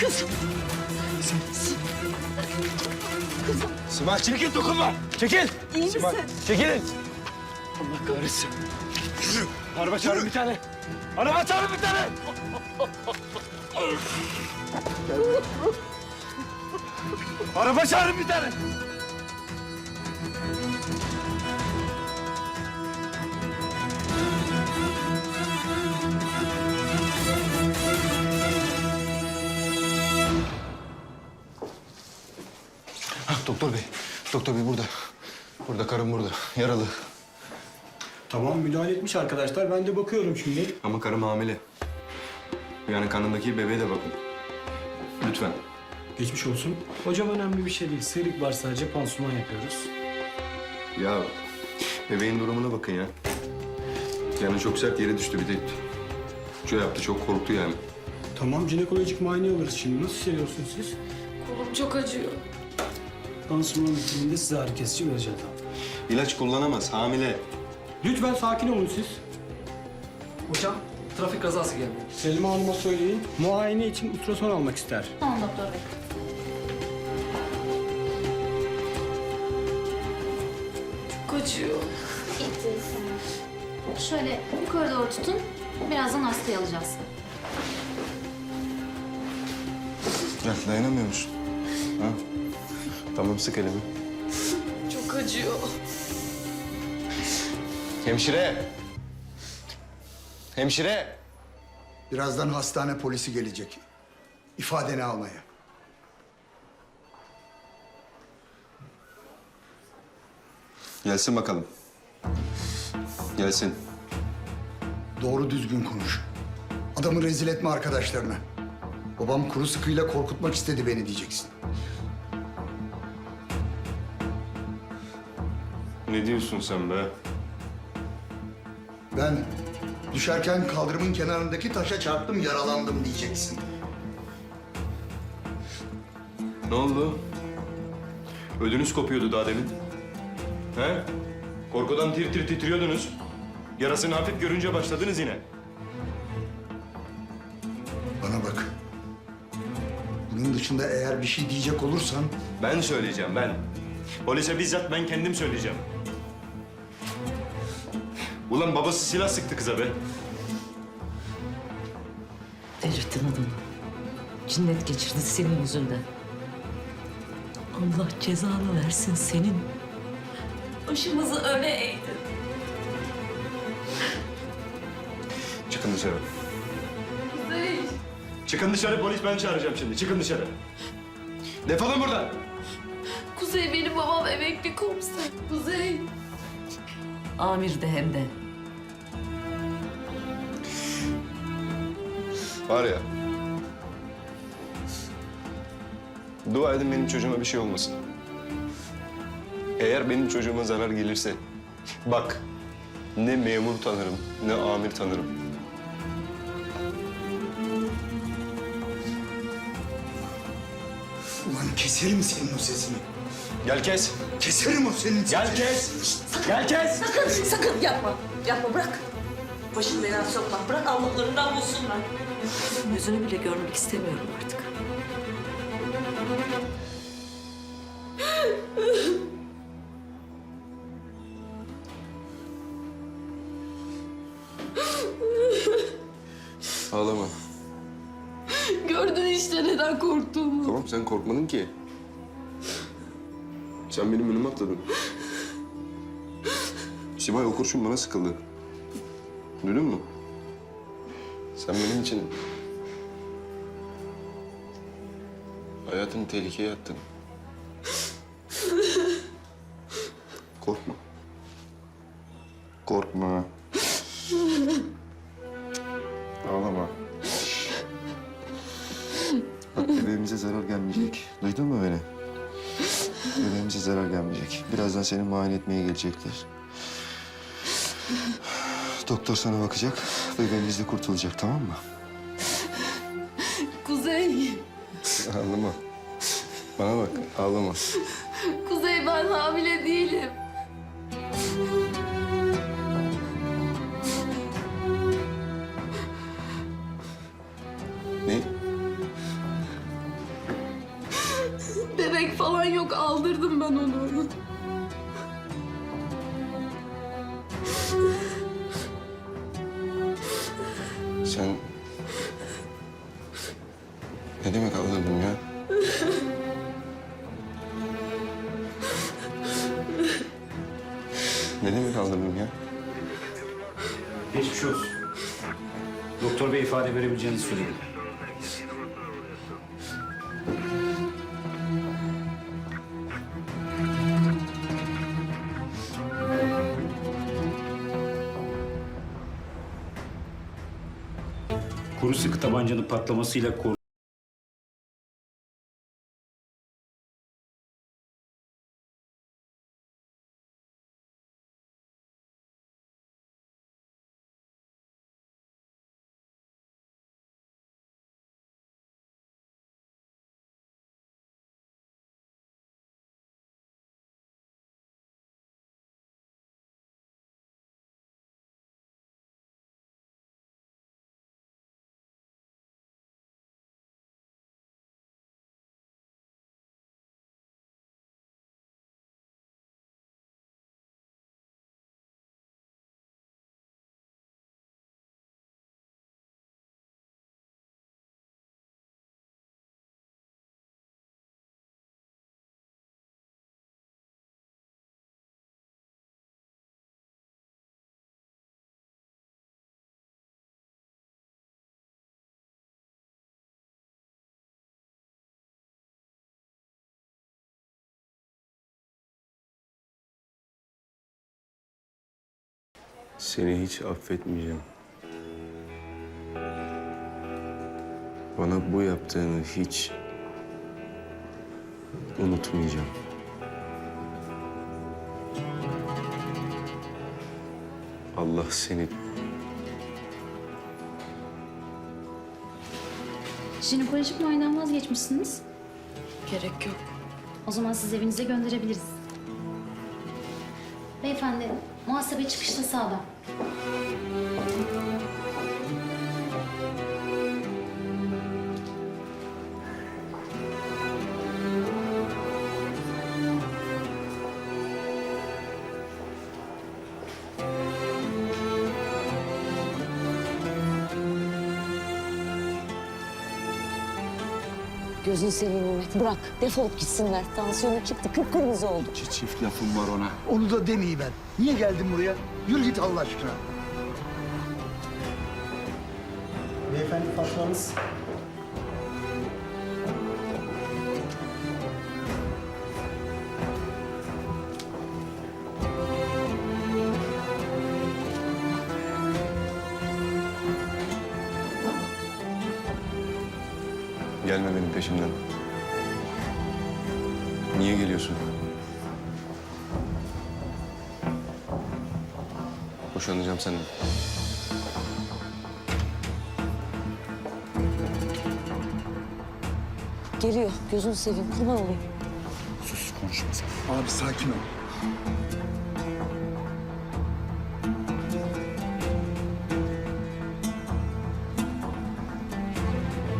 Kızım. Simay çekil dokunma. Çekil. İyi Simay misin? çekilin. Allah kahretsin. Araba çağırın bir tane. Araba çağırın bir tane. Araba çağırın bir tane. Doktor bey, doktor bey burada. Burada karım burada, yaralı. Tamam müdahale etmiş arkadaşlar. Ben de bakıyorum şimdi. Ama karım hamile. Yani kanındaki bebeğe de bakın. Lütfen. Geçmiş olsun. Hocam önemli bir şey değil. Sıyrık var sadece pansuman yapıyoruz. Ya bebeğin durumuna bakın ya. Yani çok sert yere düştü bir de. Şey yaptı, çok korktu yani. Tamam jinekolojik muayene alırız şimdi. Nasıl hissediyorsunuz siz? Kolum çok acıyor. Pansuman bitiminde size ağrı kesici vereceğiz abi. İlaç kullanamaz, hamile. Lütfen sakin olun siz. Hocam trafik kazası geldi. Selma Hanım'a söyleyin. Muayene için ultrason almak ister. Tamam doktor bey. Çok acıyor. Şöyle yukarı doğru tutun. Birazdan hastayı alacağız. Gel, dayanamıyor musun? Ha? Tamam, sık elimi. Çok acıyor. Hemşire! Hemşire! Birazdan hastane polisi gelecek. İfadeni almaya. Gelsin bakalım. Gelsin. Doğru düzgün konuş. Adamı rezil etme arkadaşlarına. Babam kuru sıkıyla korkutmak istedi beni diyeceksin. Ne diyorsun sen be? Ben düşerken kaldırımın kenarındaki taşa çarptım yaralandım diyeceksin. Ne oldu? Ödünüz kopuyordu daha demin. He? Korkudan tir tir titriyordunuz. Yarasını hafif görünce başladınız yine. Bana bak. Bunun dışında eğer bir şey diyecek olursan Ben söyleyeceğim ben. Polise bizzat ben kendim söyleyeceğim. Ulan babası silah sıktı kıza be. Delirttin adamı. Cinnet geçirdi senin yüzünden. Allah cezanı versin senin. Başımızı öne eğdin. Çıkın dışarı. Kuzey. Çıkın dışarı polis ben çağıracağım şimdi. Çıkın dışarı. Defolun buradan. Kuzey benim babam emekli komiser. Kuzey. Amir de hem de. Var ya. Dua edin benim çocuğuma bir şey olmasın. Eğer benim çocuğuma zarar gelirse... Bak, ne memur tanırım, ne amir tanırım. ulan keserim senin o sesini. Gel kes. Keserim o senin sesini. Gel kes. Gel kes. Sakın, sakın yapma. Yapma bırak. Başını belaya sokma. Bırak Allah'larından bulsunlar. Yüzünü bile görmek istemiyorum artık. Ağlama. Gördün işte neden korktuğumu. Tamam sen korkmadın ki. Sen benim önüme atladın. Sibel o kurşun bana sıkıldı. Duydun mu? Sen benim için... Hayatını tehlikeye attın. Korkma. Korkma. Ağlama. Bak bebeğimize zarar gelmeyecek. Duydun mu beni? Bebeğimize zarar gelmeyecek. Birazdan seni muayene etmeye gelecekler. Doktor sana bakacak. Bebeğimiz de kurtulacak tamam mı? Kuzey. Ağlama. Bana bak ağlama. Kuzey ben hamile değilim. Ne? Bebek falan yok aldırdım ben onu. Sen... Ne demek aldırdım ya? ne demek aldırdım ya? Geçmiş olsun. Doktor bey ifade verebileceğinizi söyledi. Sıkı tabancanın patlamasıyla kor Seni hiç affetmeyeceğim. Bana bu yaptığını hiç unutmayacağım. Allah seni Jinekolojik muayeneden vazgeçmişsiniz. Gerek yok. O zaman sizi evinize gönderebiliriz. Beyefendi, muhasebe çıkışta sağda. Gözünü seveyim Mehmet. Bırak. Defolup gitsinler. Tansiyonu çıktı. Kıpkırmızı oldu. İki çift lafım var ona. Onu da demeyi ben. Niye geldin buraya? Yürü git Allah aşkına. Beyefendi fatmanız. Gelme benim peşimden. Niye geliyorsun? Boşanacağım senden. Geliyor. Gözünü seveyim. Kurban olayım. Sus konuşma sen. Abi sakin ol.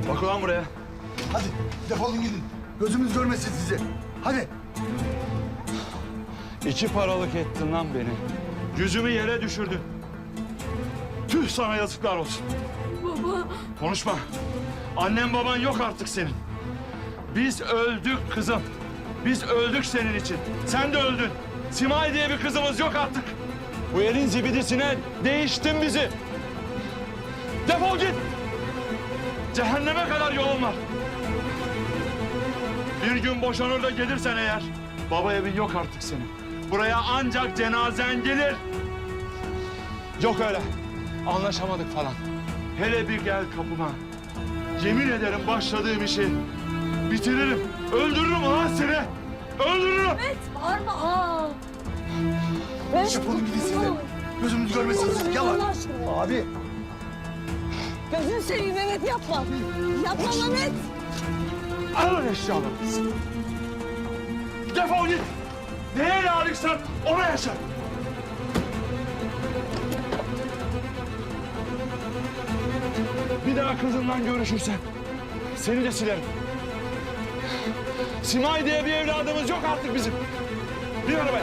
Bak ulan buraya. Hadi defolun gidin. Gözümüz görmesin sizi. Hadi. İki paralık ettin lan beni. Yüzümü yere düşürdün. Tüh sana yazıklar olsun. Baba. Konuşma. Annem baban yok artık senin. Biz öldük kızım. Biz öldük senin için. Sen de öldün. Simay diye bir kızımız yok artık. Bu yerin zibidisine değiştin bizi. Defol git. Cehenneme kadar yolun var. Bir gün boşanır da gelirsen eğer, baba evin yok artık senin. Buraya ancak cenazen gelir. Yok öyle. Anlaşamadık falan. Hele bir gel kapıma. Yemin ederim başladığım işi bitiririm. Öldürürüm lan seni. Öldürürüm. Bağırma. Aa. Defolun gidin siz de. Gözümüz görmesin sizi. Yalan. Abi. Gözünü seveyim Mehmet yapma. Yapma Mehmet. Alın eşyalarınızı. Defol git. Neye layıksan ona yaşa. Bir daha kızınla görüşürsen seni de silerim. Simay diye bir evladımız yok artık bizim. Bir arabaya.